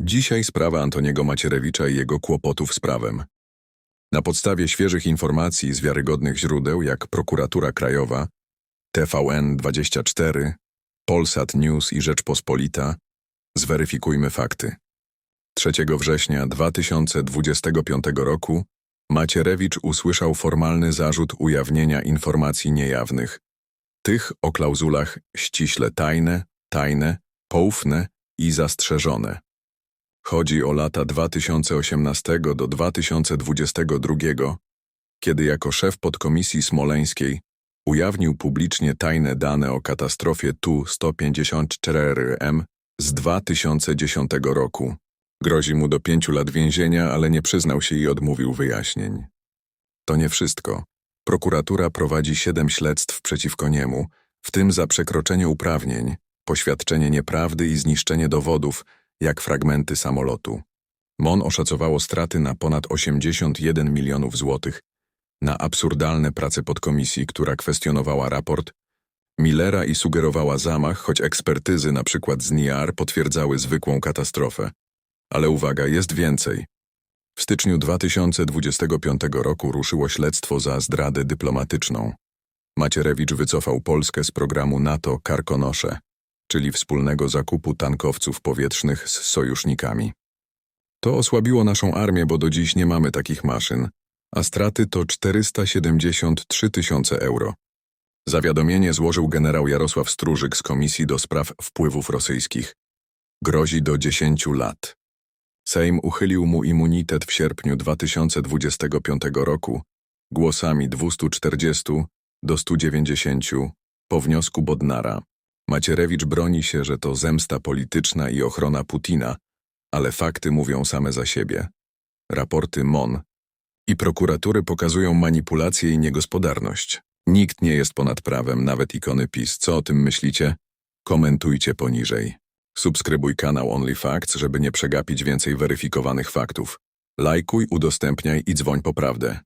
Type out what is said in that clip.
Dzisiaj sprawa Antoniego Macierewicza i jego kłopotów z prawem. Na podstawie świeżych informacji z wiarygodnych źródeł, jak Prokuratura Krajowa, TVN24, Polsat News i Rzeczpospolita, zweryfikujmy fakty. 3 września 2025 roku Macierewicz usłyszał formalny zarzut ujawnienia informacji niejawnych, tych o klauzulach ściśle tajne, tajne, poufne i zastrzeżone. Chodzi o lata 2018 do 2022, kiedy jako szef podkomisji smoleńskiej ujawnił publicznie tajne dane o katastrofie Tu-154M z 2010 roku. Grozi mu do pięciu lat więzienia, ale nie przyznał się i odmówił wyjaśnień. To nie wszystko. Prokuratura prowadzi siedem śledztw przeciwko niemu, w tym za przekroczenie uprawnień, poświadczenie nieprawdy i zniszczenie dowodów, jak fragmenty samolotu. MON oszacowało straty na ponad 81 milionów złotych, na absurdalne prace podkomisji, która kwestionowała raport Millera i sugerowała zamach, choć ekspertyzy, na przykład z NIAR, potwierdzały zwykłą katastrofę. Ale uwaga, jest więcej. W styczniu 2025 roku ruszyło śledztwo za zdradę dyplomatyczną. Macierewicz wycofał Polskę z programu NATO Karkonosze, czyli wspólnego zakupu tankowców powietrznych z sojusznikami. To osłabiło naszą armię, bo do dziś nie mamy takich maszyn, a straty to 473 tysiące euro. Zawiadomienie złożył generał Jarosław Stróżyk z Komisji do Spraw Wpływów Rosyjskich. Grozi do 10 lat. Sejm uchylił mu immunitet w sierpniu 2025 roku głosami 240 do 190 po wniosku Bodnara. Macierewicz broni się, że to zemsta polityczna i ochrona Putina, ale fakty mówią same za siebie. Raporty MON i prokuratury pokazują manipulację i niegospodarność. Nikt nie jest ponad prawem, nawet ikony PiS. Co o tym myślicie? Komentujcie poniżej. Subskrybuj kanał OnlyFacts, żeby nie przegapić więcej weryfikowanych faktów. Lajkuj, udostępniaj i dzwoń po prawdę.